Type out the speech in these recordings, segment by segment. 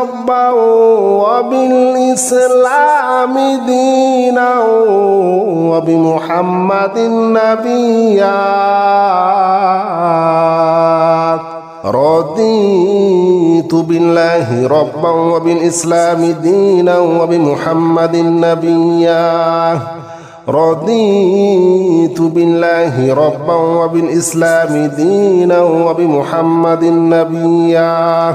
ربا وبالإسلام دينا وبمحمد نبيا رضيت بالله ربا وبالإسلام دينا وبمحمد نبيا رضيت بالله ربا وبالإسلام دينا وبمحمد نبيا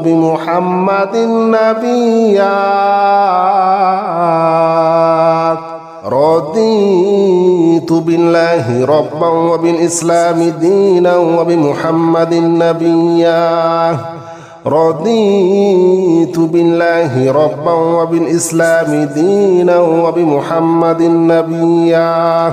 وبمحمد نبيا رضيت بالله ربا وبالإسلام دينا وبمحمد نبيا رضيت بالله ربا وبالإسلام دينا وبمحمد نبيا